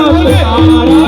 I'm sorry.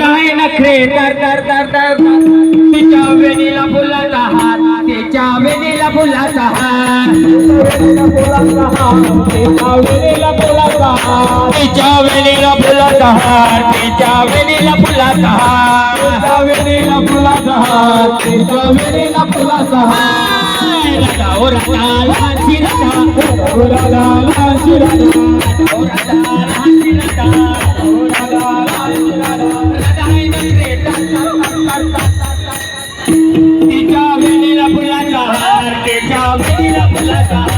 आहे नखरे तर तर तर तर तिच्या वेणीला फुलाचा हात तिच्या वेणीला फुलाचा हात तिच्या वेणीला फुलाचा हात तिच्या वेणीला फुलाचा हात तिच्या वेणीला फुलाचा हात तिच्या वेणीला फुलाचा हात तिच्या वेणीला फुलाचा हात राधा ओ राधा लाची राधा ओ राधा लाची राधा ओ राधा लाची राधा ओ राधा राधा राधा आहे तिच्या वेणीला फुलाचा हार तिच्या वेणीला फुलाचा हार.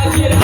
I get it.